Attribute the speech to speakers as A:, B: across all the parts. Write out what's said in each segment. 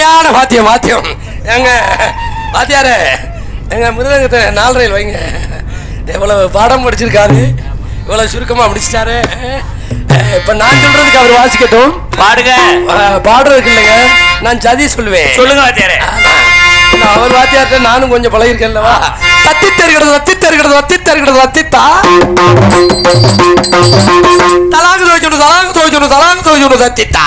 A: அருமையான வாத்தியம் வாத்தியம் எங்க வாத்தியாரே எங்க மிருதங்கத்தை நாலரையில் வைங்க எவ்வளவு பாடம் படிச்சிருக்காரு இவ்வளவு சுருக்கமா முடிச்சிட்டாரு இப்ப நான் சொல்றதுக்கு அவர் வாசிக்கட்டும் பாடுங்க பாடுறதுக்கு இல்லைங்க நான் சதி சொல்லுவேன் சொல்லுங்க வாத்தியாரு அவர் வாத்தியார்கிட்ட நானும் கொஞ்சம் பழகிருக்கேன்லவா தத்தி தருகிறது தத்தி தருகிறது தத்தி தருகிறது தத்தித்தா தலாங்க தோய்ச்சு தலாங்க தோய்ச்சு தலாங்க தோய்ச்சு தத்தித்தா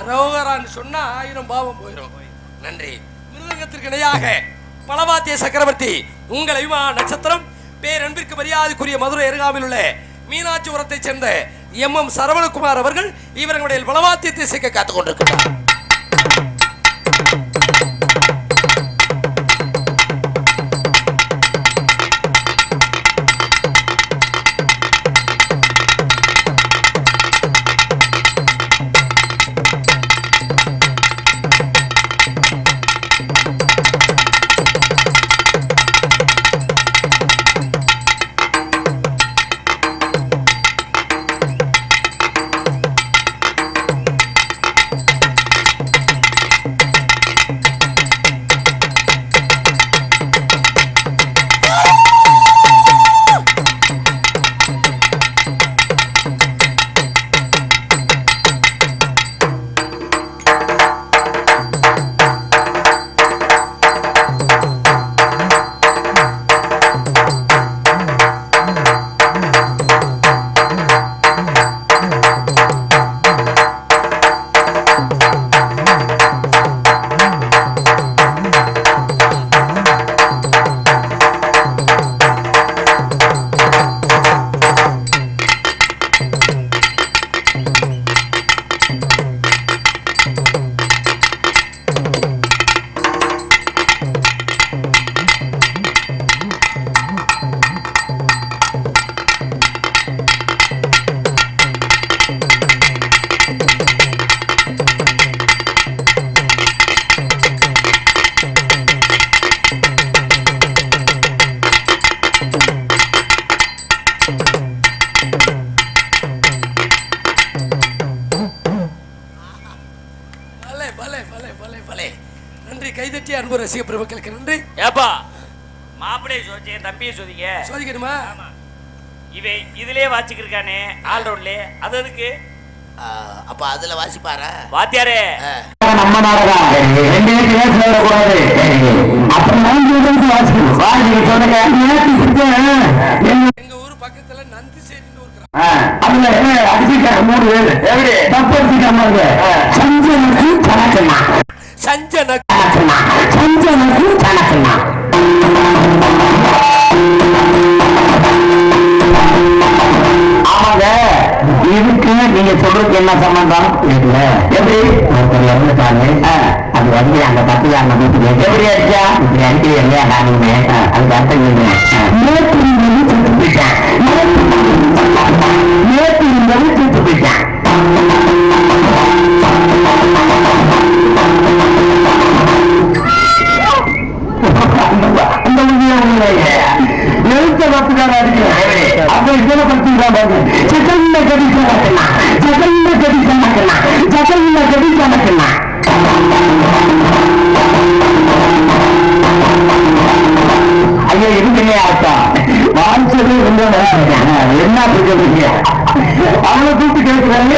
A: அரோகரான்னு சொன்னா ஆயிரம் பாவம் போயிடும் நன்றி மிருதங்கத்திற்கு இணையாக பலவாத்திய சக்கரவர்த்தி உங்கள் அபிமான நட்சத்திரம் பேரன்பிற்கு மரியாதைக்குரிய மதுரை அருகாமில் உள்ள மீனாட்சிபுரத்தைச் சேர்ந்த எம் எம் சரவணகுமார் அவர்கள் இவர்களுடைய பலவாத்தியத்தை சேர்க்க காத்துக் ரசிக பிரபுக்களுக்கு நன்றி ஏப்பா மாப்பிள்ளைய
B: சோதிக்க தம்பியை சோதிக்க சோதிக்கணுமா இவை இதுலயே வாசிக்கிருக்கானே ஆல்ரவுண்ட்லயே அது அப்பா அப்ப அதுல வாசிப்பாரா வாத்தியாரே
A: நம்ம எங்க ஊர் பக்கத்துல நந்தி சேரின்னு ஒரு அதுல அஞ்சனுக்கு கணக்குண்ணா
B: ஆமாங்க இதுக்கு நீங்க சொல்றதுக்கு என்ன சம்பந்தம் இல்ல எப்படி ஒருத்தர் இறந்துட்டாங்க அது வந்து அந்த பத்துக்காரன வீட்டுக்கு எப்படி அடிச்சா இப்படி அடிக்கிறது இல்லையா நானுமே அதுக்கு அர்த்தம் நேற்று தூத்து நேற்று தூத்து
A: எழுத்த கடிக்க மாட்டேன் செகண்ட்ல கடிக்க மாட்டேன் செகண்ட்ல கடிக்க மாட்டேன் ஐயோ இருக்குல்லையா அப்பா வாங்கிச்சது இருந்தோட என்ன பிரச்சனை அவளை கூப்பிட்டு கேட்கிறாங்க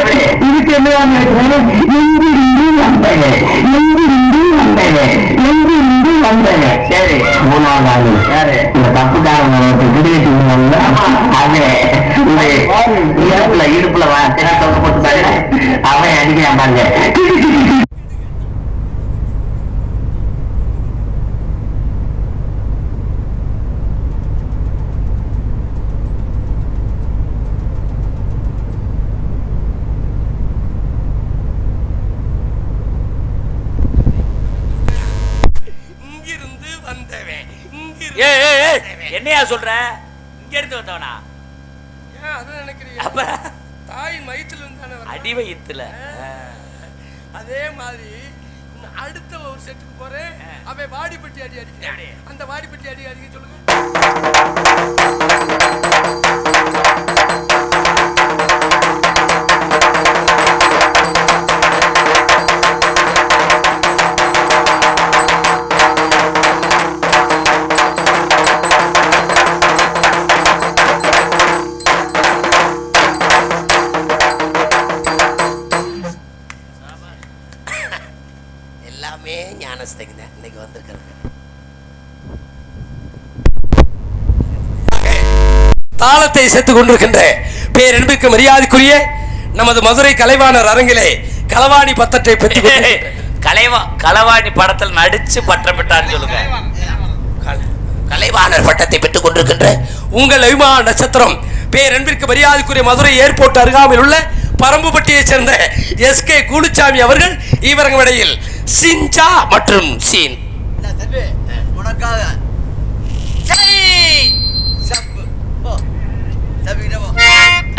A: இதுக்கு என்ன கேட்கிறாங்க எங்கிருந்து
B: வந்தேன் எங்கிருந்து பண்றேங்க சரி மூணாவது ஆளு யாரு இந்த தப்புக்காரங்க விடுதலை செய்யணும்ல அது இடுப்புல இடுப்புல வா போட்டு
C: பாருங்க அவன் அடிக்கிறான் பாருங்க
B: ஏ என்னையா சொல்ற இங்க இருந்து வந்தவனா
A: ஏன் அதான் நினைக்கிறீங்க அப்ப தாய் மயத்துல இருந்தானே அடி வயிற்றுல அதே மாதிரி அடுத்த ஒரு செட்டுக்கு போறேன் அவன் வாடிப்பட்டி அடி அடிக்க அந்த வாடிப்பட்டி அடி அடிக்க சொல்லுங்க தாளத்தை சேர்த்துக் கொண்டிருக்கின்ற பேரன்பிற்கு மரியாதைக்குரிய நமது மதுரை கலைவாணர் அரங்கிலே களவாணி பத்தத்தை பற்றி
B: கலைவா களவாணி படத்தில் நடிச்சு பட்டம் பெற்றார் சொல்லுங்க
A: கலைவாணர் பட்டத்தை பெற்றுக் கொண்டிருக்கின்ற உங்கள் அபிமான நட்சத்திரம் பேரன்பிற்கு மரியாதைக்குரிய மதுரை ஏர்போர்ட் அருகாமையில் உள்ள பரம்புபட்டியைச் சேர்ந்த எஸ் கே குலுச்சாமி அவர்கள் இவரங்களிடையில் சிஞ்சா மற்றும் சீன்
B: உனக்காக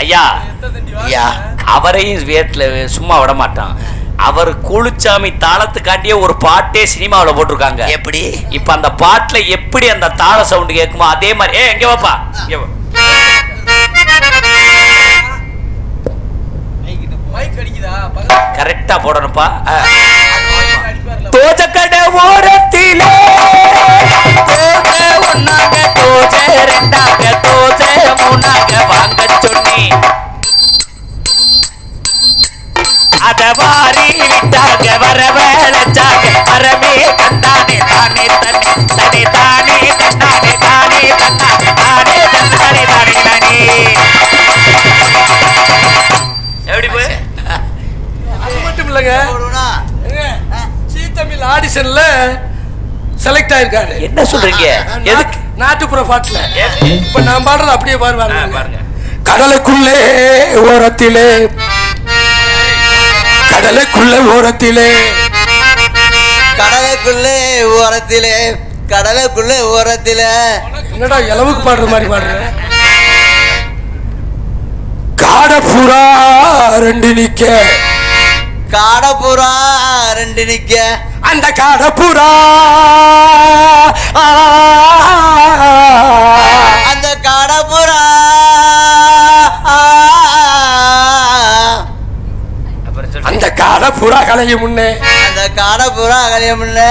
B: ஐயா ஐயா அவரையும் வேட்டில் சும்மா விட மாட்டான் அவர் கூலுச்சாமி தாளத்து காட்டியே ஒரு பாட்டே சினிமாவில் போட்டிருக்காங்க எப்படி இப்போ அந்த பாட்டில் எப்படி அந்த தாள சவுண்டு கேட்குமோ அதே மாதிரி ஏ எங்கே வாப்பா இங்கே போடணும்ப்பா தோஜக்கட ஓரத்திலே தோஜ ஒன்னாக தோஜ ரெண்டாக தோஜ மூணாக வாங்க சொன்னி அத வாரி விட்டாக வரவ நஞ்சாக மரமே கண்டானே தானே தனி தனி தானே கண்டானே தானே தன்ன
A: செலக்ட் ஆயிருக்காரு என்ன சொல்றீங்க எதுக்கு நாட்டுப்புற பாட்டுல இப்ப நான் பாடுறது அப்படியே பாருவாங்க கடலுக்குள்ளே ஓரத்திலே கடலுக்குள்ள ஓரத்திலே கடலுக்குள்ளே ஓரத்திலே கடலுக்குள்ளே ஓரத்திலே என்னடா எலவுக்கு பாடுற மாதிரி பாடுற காடப்புறா ரெண்டு நிக்க காடப்புறா ரெண்டு நிக்க அந்த காடப்புறா அந்த காடப்புறா அந்த காடப்புறா கலைய முன்னே
B: அந்த காடப்புறா கலைய முன்னே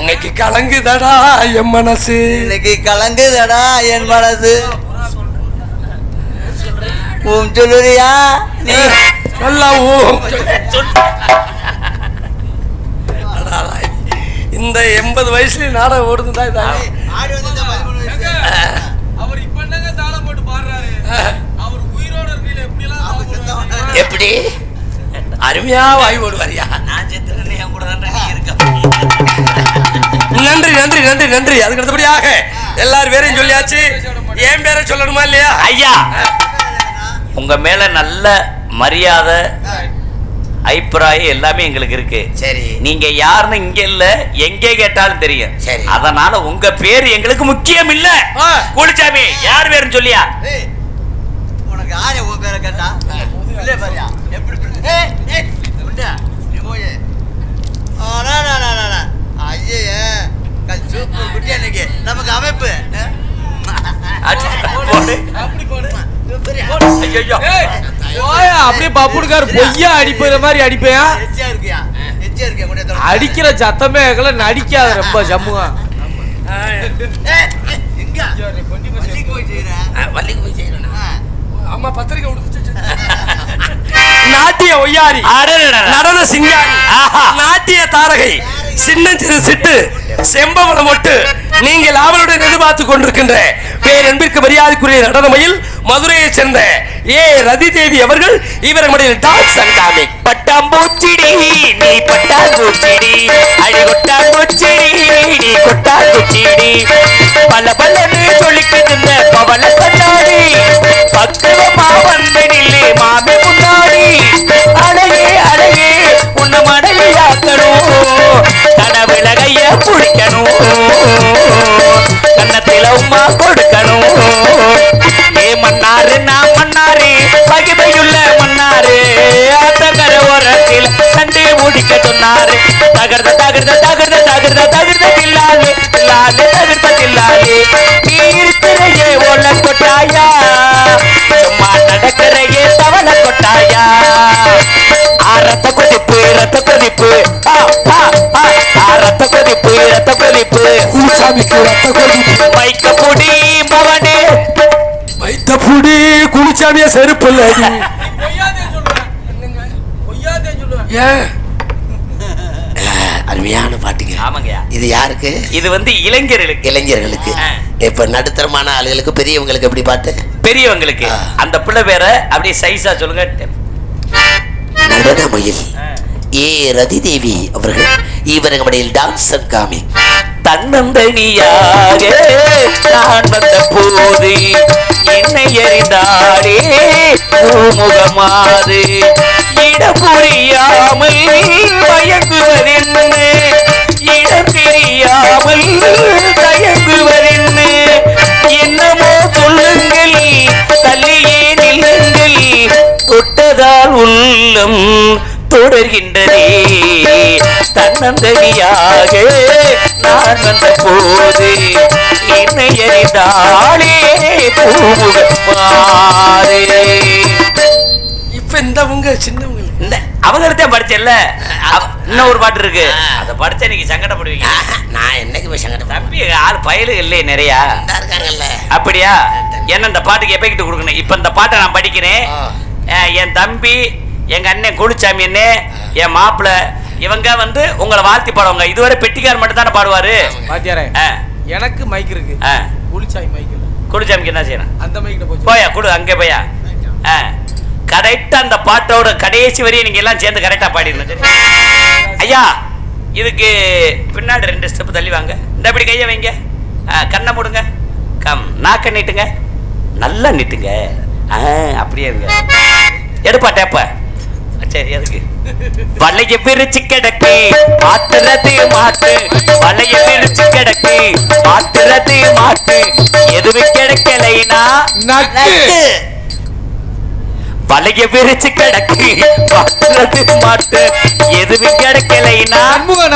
B: இன்னைக்கு கலங்குதடா
A: என் மனசு இன்னைக்கு
B: கலங்குதடா என் மனசு ஓம் சொல்லுறியா
A: நீ சொல்ல இந்த எண்பது வயசுல நாடகம் ஓடுதுதான் அவர் இப்ப என்னங்க தாளம் போட்டு பாடுறாரு
C: அவர் உயிரோட எப்படி எல்லாம் எப்படி அருமையா வாய் ஓடுவாரியா நான்
A: நன்றி நன்றி நன்றி நன்றி அதுக்கு அடுத்தபடியாக எல்லாரும் பேரையும் சொல்லியாச்சு என் பேரை சொல்லணுமா இல்லையா ஐயா உங்க மேல
B: நல்ல மரியாதை அபிப்பிராயம் எல்லாமே எங்களுக்கு இருக்கு சரி நீங்க யாருன்னு இங்க இல்ல எங்கே கேட்டாலும் தெரியும் சரி அதனால உங்க பேரு எங்களுக்கு முக்கியம் இல்ல குளிச்சாமி யார் பேருன்னு சொல்லியா உனக்கு யாரு உன் பேரை கேட்டா இல்லையே பாரியா எப்படி ஐயே சூப்பர் குட்டி அன்னைக்கு நமக்கு அமைப்பு
A: அப்படி போடு அடிக்கிற சத்தமே நடிக்காத ரொம்ப ஜம்முவா ஆமா பத்திரிக்கை நாட்டிய ஒய்யாரி நடன சிங்காரி நாட்டிய தாரகை சின்ன சின்னஞ்சிறு சிட்டு செம்பவன மொட்டு நீங்கள் ஆவலுடன் எதிர்பார்த்து கொண்டிருக்கின்ற பேரன்பிற்கு மரியாதைக்குரிய நடனமையில் மதுரையை சேர்ந்த ஏ ரதி தேவி அவர்கள் இவர்களுடைய டான்ஸ் அங்காமி பட்டாம்பூச்சிடி நீ பட்டாங்குச்சிடி அடி கொட்டாங்குச்சிடி நீ கொட்டாங்குச்சிடி பல பலன்னு சொல்லிக்கிட்டு பவள கண்ணாடி
B: பக்குவமா வந்து நில்லு முன்னாடி அழகே அழகே உன்னை மடலியாக்கணும் கனவுல கைய குளிக்கணும் கண்ணத்தில உமா
A: சாமிக்கு ரத்த செருப்பு
C: அருமையான பாட்டுங்க இது யாருக்கு இது வந்து இளைஞர்களுக்கு இளைஞர்களுக்கு இப்ப நடுத்தரமான ஆளுகளுக்கு பெரியவங்களுக்கு எப்படி பாட்டு பெரியவங்களுக்கு அந்த பிள்ளை பேர அப்படியே சைஸா சொல்லுங்க நடன மயில் ஏ ரதி தேவி அவர்கள் இவர்களில் டான்சன் காமி தன்னந்தனியாரே
B: நான் வந்த போது என்னை எறிந்தாரே முகமாறு இட புரியாமல் மயங்குவதென்ன இட பிரியாமல் தயங்குவதென்ன என்னமோ சொல்லுங்கள் தள்ளியே நில்லுங்கள் தொட்டதால் உள்ளம் தொடர்கின்றதே தன்னந்தனியாக நான் வந்த போது என்னை அறிந்தாலே
A: இப்ப இந்த அவங்க சின்னவங்க இந்த
B: அவங்கள்ட்ட படிச்சல இன்னும் ஒரு பாட்டு இருக்கு அதை படிச்சா நீங்க சங்கடப்படுவீங்க நான் என்னைக்கு போய் சங்கடப்படுவேன் ஆள் பயலு இல்லையே நிறையா இருக்காங்கல்ல அப்படியா என்ன இந்த பாட்டுக்கு எஃபெக்ட் கொடுக்கணும் இப்ப இந்த பாட்டை நான் படிக்கிறேன் என் தம்பி எங்க அண்ணன் குடிச்சாமி என்ன என் மாப்பிள்ள இவங்க வந்து உங்களை வாழ்த்தி பாடுவாங்க இதுவரை பெட்டிக்கார் மட்டும் தானே பாடுவாரு வாத்தியாரே
A: எனக்கு மைக் இருக்கு குளிச்சாமி மைக்
B: குளிச்சாமிக்கு என்ன செய்யணும் அந்த மைக்கிட்ட போய் போயா குடு அங்கே போயா கரெக்டா அந்த பாட்டோட கடைசி வரையும் நீங்க எல்லாம் சேர்ந்து கரெக்டா பாடிடணும் ஐயா இதுக்கு பின்னாடி ரெண்டு ஸ்டெப் தள்ளி வாங்க இந்த அப்படி கையை வைங்க கண்ணை மூடுங்க கம் நாக்க நீட்டுங்க நல்லா நீட்டுங்க அப்படியே இருங்க எடுப்பா டேப்பா வலைய பிரிச்சு கிடக்கு மாத்துறது மாத்து வலைய பிரிச்சு கிடக்கு மாத்துறது மாத்து எதுவும் கிடைக்கலைனா வலைய விரிச்சு கிடக்கு மாத்துறது மாத்து எதுவும் கிடைக்கலைனா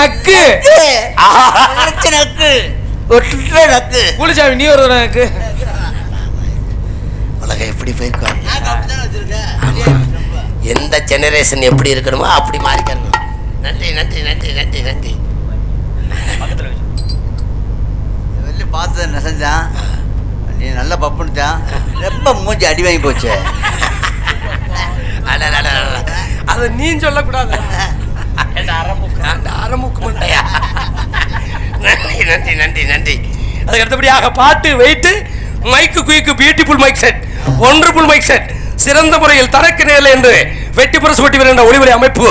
B: நக்கு நக்கு நக்கு குளிச்சாமி நீ ஒரு நக்கு உலக எப்படி போயிருக்கா
C: எந்த ஜெனரேஷன் எப்படி இருக்கணுமோ அப்படி மாறிக்கணும் நன்றி நன்றி நன்றி
B: நன்றி நன்றி நல்லா ரொம்ப மூஞ்சி அதை சொல்லக்கூடாது
C: நன்றி நன்றி நன்றி நன்றி
A: அதுக்கு அடுத்தபடியாக பாட்டு weight mic quick beautiful mic set wonderful mic set சிறந்த முறையில் தரக்கு நேரில் என்று வெட்டி புரசு வெட்டி என்ற ஒளிவலை அமைப்பு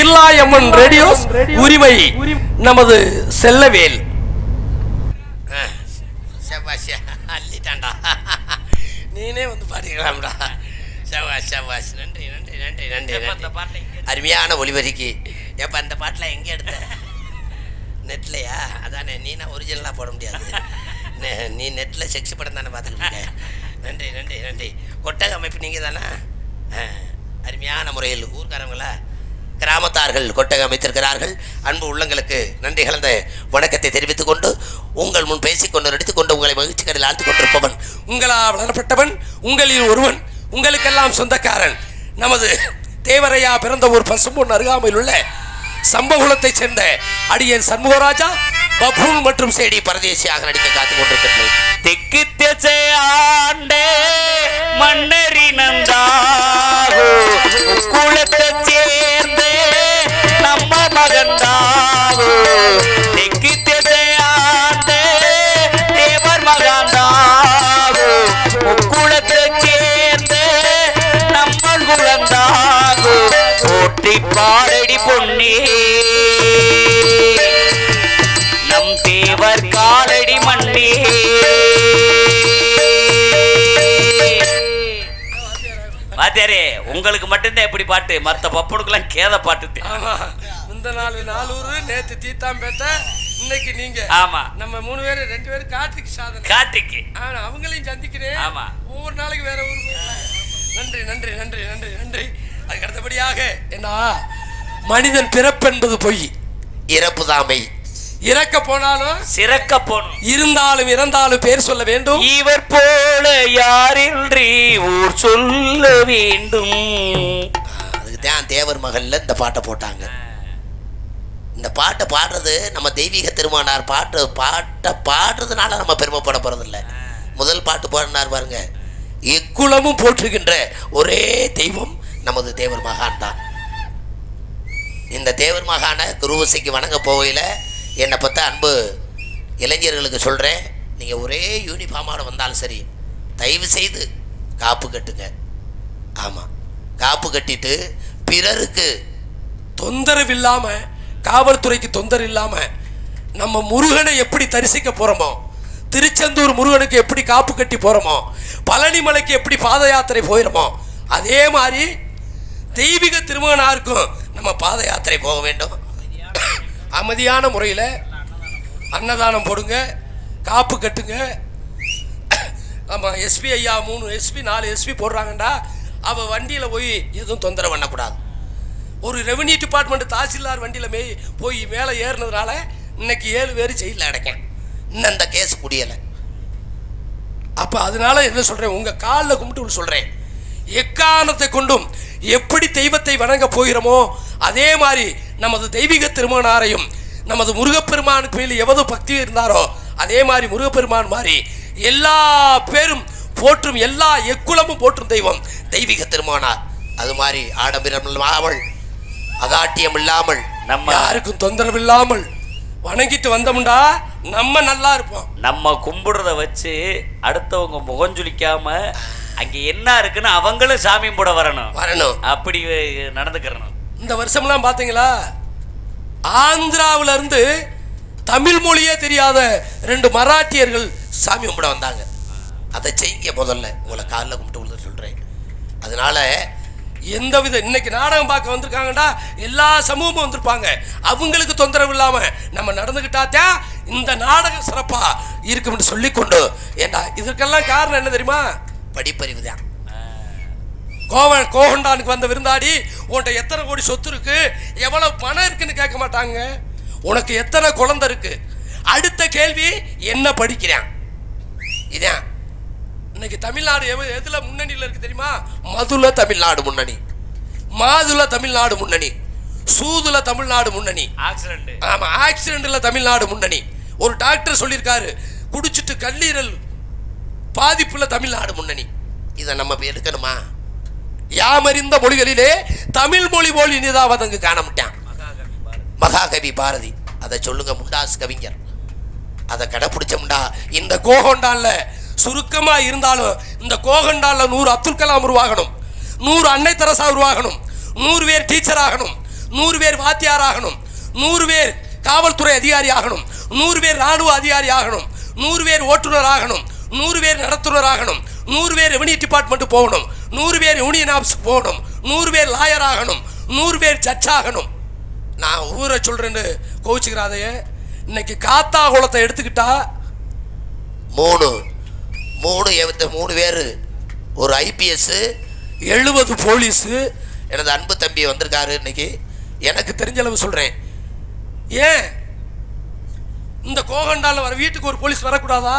A: இல்லா எம்மன் ரேடியோஸ் உரிமை நமது செல்லவேல்
C: நீனே வந்து பாடிக்கலாம்டா சவாஸ் சவாஸ் நன்றி நன்றி நன்றி நன்றி நன்றி பாட்டில் அருமையான ஒளிவரிக்கு எப்போ அந்த பாட்டில் எங்கே எடுத்த நெட்லையா அதானே நீனா ஒரிஜினலாக போட முடியாது நீ நெட்டில் செக்ஸ் படம் தானே பார்த்துக்கிட்டேன் நன்றி நன்றி நன்றி கொட்டக அமைப்பு நீங்கள் தானே அருமையான முறையில் ஊர்காரங்களா கிராமத்தார்கள் கொட்டகை அமைத்திருக்கிறார்கள் அன்பு உள்ளங்களுக்கு நன்றி கலந்த வணக்கத்தை தெரிவித்துக் கொண்டு உங்கள் முன் பேசிக்கொண்டு நடித்துக்கொண்டு உங்களை மகிழ்ச்சி
A: கடையில் ஆழ்த்து கொண்டிருப்பவன் உங்களால் வளரப்பட்டவன் உங்களில் ஒருவன் உங்களுக்கெல்லாம் சொந்தக்காரன் நமது தேவரையா பிறந்த ஊர் பசும்பொன் அருகாமையில் உள்ள சம்பகுலத்தை சேர்ந்த அடியன் சண்முகராஜா பபூன் மற்றும் சேடி பரதேசியாக நடிக்க காத்துக் கொண்டிருக்கின்றேன்
B: குலத்தை சேர்ந்தே புகழை பாடடி பொன்னே நம் தேவர் காலடி மண்ணே பாத்தியாரே உங்களுக்கு மட்டும்தான் எப்படி பாட்டு மத்த பப்பனுக்குலாம் கேத பாட்டு
A: இந்த நாள் நாலூரு நேத்து தீத்தாம்பேட்டை இன்னைக்கு நீங்க ஆமா நம்ம மூணு பேரும் ரெண்டு பேரும் கார்த்திக் சாதனை கார்த்திக் ஆனா அவங்களையும் சந்திக்கிறேன் ஆமா ஒவ்வொரு நாளைக்கு வேற ஊருக்கு நன்றி நன்றி நன்றி நன்றி நன்றி அதுக்கு அடுத்தபடியாக என்ன மனிதன் பிறப்பென்பது பொய் இறப்பு தாமை இறக்க போனாலும் சிறக்க போனும் இருந்தாலும் இறந்தாலும் பேர் சொல்ல வேண்டும் இவர் போல யாரின்றி ஊர் சொல்ல
C: வேண்டும் அதுக்கு தான் தேவர் மகள்ல இந்த பாட்டை போட்டாங்க இந்த பாட்டை பாடுறது நம்ம தெய்வீக திருமானார் பாட்டு பாட்டை பாடுறதுனால நம்ம பெருமைப்பட போறதில்ல முதல் பாட்டு பாடினார் பாருங்க எக்குளமும் போற்றுகின்ற ஒரே தெய்வம் நமது தேவர் மகான் தான் இந்த தேவர் மகான குருவசைக்கு வணங்க போகையில் என்னை பார்த்தா அன்பு இளைஞர்களுக்கு சொல்கிறேன் நீங்கள் ஒரே யூனிஃபார்மோடு வந்தாலும் சரி தயவு செய்து காப்பு கட்டுங்க ஆமாம்
A: காப்பு கட்டிட்டு பிறருக்கு தொந்தரவு இல்லாமல் காவல்துறைக்கு தொந்தரவு இல்லாமல் நம்ம முருகனை எப்படி தரிசிக்க போகிறோமோ திருச்செந்தூர் முருகனுக்கு எப்படி காப்பு கட்டி போகிறோமோ பழனிமலைக்கு எப்படி பாத யாத்திரை போயிடுமோ அதே மாதிரி தெய்வீக திருமகனாக இருக்கும் நம்ம பாத யாத்திரை போக வேண்டும் அமைதியான முறையில் அன்னதானம் போடுங்க காப்பு கட்டுங்க ஆமாம் எஸ்பி ஐயா மூணு எஸ்பி நாலு எஸ்பி போடுறாங்கண்டா அவள் வண்டியில் போய் எதுவும் தொந்தரவு பண்ணக்கூடாது ஒரு ரெவன்யூ டிபார்ட்மெண்ட் தாசில்தார் வண்டியில் மே போய் மேலே ஏறினதுனால இன்னைக்கு ஏழு பேர் ஜெயிலில் அடைக்கேன் இன்னும் அந்த கேஸ் முடியலை அப்போ அதனால என்ன சொல்கிறேன் உங்கள் காலில் கும்பிட்டு சொல்கிறேன் எக்காரணத்தை கொண்டும் எப்படி தெய்வத்தை வணங்க போகிறோமோ அதே மாதிரி நமது தெய்வீக திருமணாரையும் நமது முருகப்பெருமானுக்கு மேலே எவ்வளோ பக்தி இருந்தாரோ அதே மாதிரி முருகப்பெருமான் மாதிரி எல்லா பேரும் போற்றும் எல்லா எக்குலமும் போற்றும் தெய்வம் தெய்வீக திருமானார் அது மாதிரி ஆடம்பரம் இல்லாமல் அதாட்டியம் இல்லாமல் நம்ம யாருக்கும் தொந்தரவு இல்லாமல் வணங்கிட்டு வந்தோம்டா நம்ம நல்லா இருப்போம் நம்ம கும்பிடுறத வச்சு
B: அடுத்தவங்க முகம் சுழிக்காம அங்க என்ன இருக்குன்னு அவங்களும் சாமி கூட வரணும் வரணும் அப்படி நடந்துக்கிறணும்
A: இந்த வருஷம்லாம் பாத்தீங்களா ஆந்திராவில இருந்து தமிழ் மொழியே தெரியாத ரெண்டு மராட்டியர்கள் சாமி கும்பிட வந்தாங்க அதை செய்ய முதல்ல உங்களை காலில் கும்பிட்டு விழுந்து சொல்கிறேன் அதனால எந்த வித இன்னைக்கு நாடகம் பார்க்க வந்திருக்காங்கடா எல்லா சமூகமும் வந்திருப்பாங்க அவங்களுக்கு தொந்தரவு இல்லாமல் நம்ம நடந்துக்கிட்டா இந்த நாடகம் சிறப்பாக இருக்கும்னு சொல்லி கொண்டு ஏண்டா இதற்கெல்லாம் காரணம் என்ன தெரியுமா படிப்பறிவு தான் கோவன் கோகண்டானுக்கு வந்த விருந்தாடி உன்கிட்ட எத்தனை கோடி சொத்து இருக்கு எவ்வளவு பணம் இருக்குன்னு கேட்க மாட்டாங்க உனக்கு எத்தனை குழந்தை இருக்கு அடுத்த கேள்வி என்ன படிக்கிறேன் இதான் இன்னைக்கு தமிழ்நாடு எவ எதில் முன்னணியில் இருக்குது தெரியுமா மதுல தமிழ்நாடு முன்னணி மாதுல தமிழ்நாடு முன்னணி சூதுல தமிழ்நாடு முன்னணி ஆக்சிடென்ட் ஆமாம் ஆக்சிடென்ட்டில் தமிழ்நாடு முன்னணி ஒரு டாக்டர் சொல்லியிருக்காரு குடிச்சிட்டு கல்லீரல் பாதிப்புள்ள தமிழ்நாடு முன்னணி இதை நம்ம எடுக்கணுமா யாமறிந்த மொழிகளிலே தமிழ் மொழி போல் அங்கு காண முட்டான் மகாகவி பாரதி அதை சொல்லுங்க முண்டாஸ் கவிஞர் அதை கடைப்பிடிச்சோம்டா இந்த கோகண்டால சுருக்கமா இருந்தாலும் இந்த கோகண்டால நூறு அப்துல் கலாம் உருவாகணும் நூறு அன்னை தரசா உருவாகணும் நூறு பேர் டீச்சர் ஆகணும் நூறு பேர் வாத்தியார் ஆகணும் நூறு பேர் காவல்துறை அதிகாரி ஆகணும் நூறு பேர் இராணுவ அதிகாரி ஆகணும் நூறு பேர் ஓட்டுநர் ஆகணும் நூறு பேர் நடத்துனராகணும் நூறு பேர் ரெவன்யூ டிபார்ட்மெண்ட் போகணும் நூறு பேர் யூனியன் ஆஃபீஸ் போகணும் நூறு பேர் லாயர் ஆகணும் நூறு பேர் ஜட்ஜ் ஆகணும் நான் ஊரை சொல்கிறேன்னு கோவிச்சுக்கிறாதைய இன்னைக்கு காத்தா குளத்தை எடுத்துக்கிட்டா மூணு மூணு மூணு பேர் ஒரு ஐபிஎஸ்ஸு எழுபது போலீஸு எனது அன்பு தம்பி வந்திருக்காரு இன்னைக்கு எனக்கு தெரிஞ்ச அளவு சொல்கிறேன் ஏன் இந்த கோகண்டாவில் வர வீட்டுக்கு ஒரு போலீஸ் வரக்கூடாதா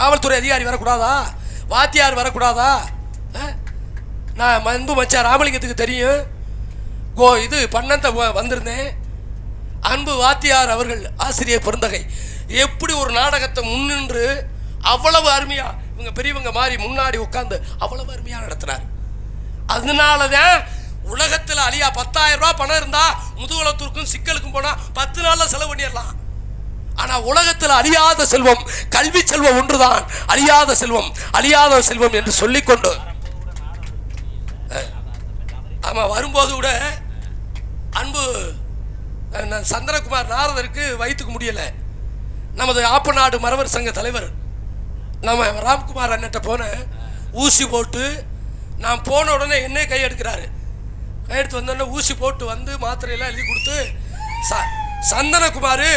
A: காவல்துறை அதிகாரி வரக்கூடாதா வாத்தியார் வரக்கூடாதா நான் வந்து மச்சா ராமலிங்கத்துக்கு தெரியும் கோ இது பண்ணத்தை வந்திருந்தேன் அன்பு வாத்தியார் அவர்கள் ஆசிரியர் பெருந்தகை எப்படி ஒரு நாடகத்தை முன்னின்று அவ்வளவு அருமையாக இவங்க பெரியவங்க மாதிரி முன்னாடி உட்காந்து அவ்வளவு அருமையாக நடத்தினார் அதனால தான் உலகத்தில் அழியா பத்தாயிரம் ரூபா பணம் இருந்தால் முதுகுலத்தூருக்கும் சிக்கலுக்கும் போனால் பத்து நாளில் செலவு பண்ணிடலாம் ஆனால் உலகத்தில் அழியாத செல்வம் கல்வி செல்வம் ஒன்றுதான் அழியாத செல்வம் அழியாத செல்வம் என்று சொல்லிக்கொண்டு ஆமாம் வரும்போது கூட அன்பு சந்திரகுமார் நாரதருக்கு வைத்துக்க முடியலை நமது ஆப்ப நாடு மரவர் சங்க தலைவர் நம்ம ராம்குமார் அண்ணட்ட போனேன் ஊசி போட்டு நான் போன உடனே என்ன கையெடுக்கிறாரு கையெடுத்து வந்தோடனே ஊசி போட்டு வந்து மாத்திரையெல்லாம் எழுதி கொடுத்து சா சந்தனகுமார்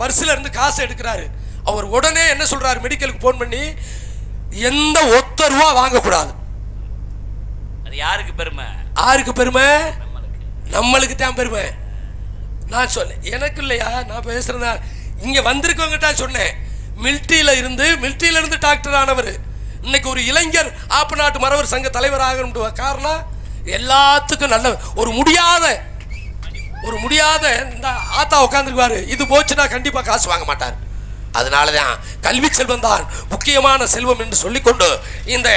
A: பர்சில் இருந்து காசு எடுக்கிறாரு அவர் உடனே என்ன சொல்கிறாரு மெடிக்கலுக்கு ஃபோன் பண்ணி எந்த ஒத்த ரூபா வாங்கக்கூடாது
B: அது யாருக்கு பெருமை
A: யாருக்கு பெருமை நம்மளுக்கு தான் பெருமை நான் சொல்ல எனக்கு இல்லையா நான் பேசுகிறேன் இங்கே வந்திருக்கவங்க தான் சொன்னேன் மில்ட்டியில் இருந்து மில்ட்டியில் இருந்து டாக்டர் ஆனவர் இன்னைக்கு ஒரு இளைஞர் ஆப்பு நாட்டு மரவர் சங்க தலைவர் ஆகணும் காரணம் எல்லாத்துக்கும் நல்ல ஒரு முடியாத ஒரு முடியாத இந்த ஆத்தா உட்காந்துருக்குவார் இது போச்சுன்னா கண்டிப்பாக காசு வாங்க மாட்டார் அதனால தான் கல்வி செல்வம் தான் முக்கியமான செல்வம் என்று சொல்லிக்கொண்டு இந்த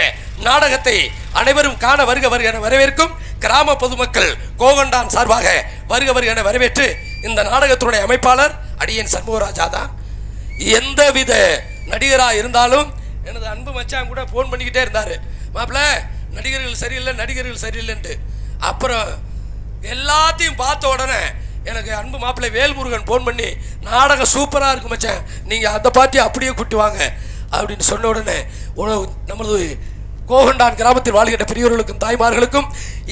A: நாடகத்தை அனைவரும் காண வருக வருக என வரவேற்கும் கிராம பொதுமக்கள் கோகண்டான் சார்பாக வருக வருக என வரவேற்று இந்த நாடகத்தினுடைய அமைப்பாளர் அடியன் சண்முகராஜா தான் எந்தவித நடிகராக இருந்தாலும் எனது அன்பு மச்சான் கூட ஃபோன் பண்ணிக்கிட்டே இருந்தார் மாப்பிள்ள நடிகர்கள் சரியில்லை நடிகர்கள் சரியில்லைன்ட்டு அப்புறம் எல்லாத்தையும் பார்த்த உடனே எனக்கு அன்பு மாப்பிள்ளை வேல்முருகன் ஃபோன் பண்ணி நாடகம் சூப்பராக இருக்கு மச்சேன் நீங்கள் அந்த பாட்டியை அப்படியே கூட்டி வாங்க அப்படின்னு சொன்ன உடனே உணவு நமது கோகண்டான் கிராமத்தில் வாழ்கின்ற பெரியவர்களுக்கும் தாய்மார்களுக்கும்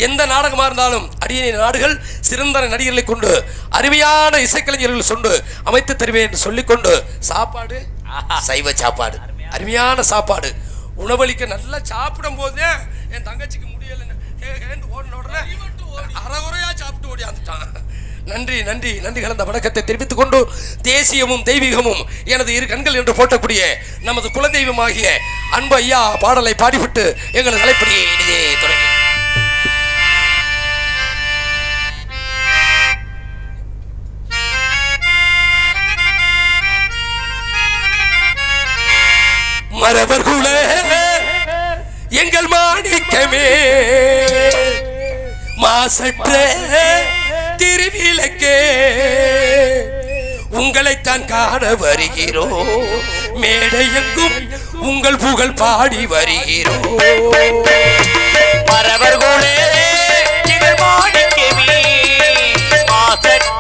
A: எந்த நாடகமாக இருந்தாலும் அடியினை நாடுகள் சிறந்த நடிகர்களை கொண்டு அருமையான இசைக்கலைஞர்கள் சொண்டு அமைத்து தருவேன் என்று கொண்டு சாப்பாடு சைவ சாப்பாடு அருமையான சாப்பாடு உணவளிக்க நல்லா சாப்பிடும் போதே என் தங்கச்சிக்கு முடியலைன்னு ஓடன உடனே அறகுறையா சாப்பிட்டு ஓடியாந்துட்டான் நன்றி நன்றி நன்றி கலந்த வணக்கத்தை தெரிவித்துக் கொண்டு தேசியமும் தெய்வீகமும் எனது இரு கண்கள் என்று போட்டக்கூடிய நமது குலதெய்வமாகிய அன்பு ஐயா பாடலை பாடிவிட்டு எங்களது அலைப்படியை இனிதே தொடங்கி மரபர்களே எங்கள் மாணிக்கமே மாசற்ற திருவிளக்கே உங்களைத்தான் காண வருகிறோம் மேடையெங்கும் உங்கள் புகழ் பாடி வருகிறோம் பரவர்களே மாசற்ற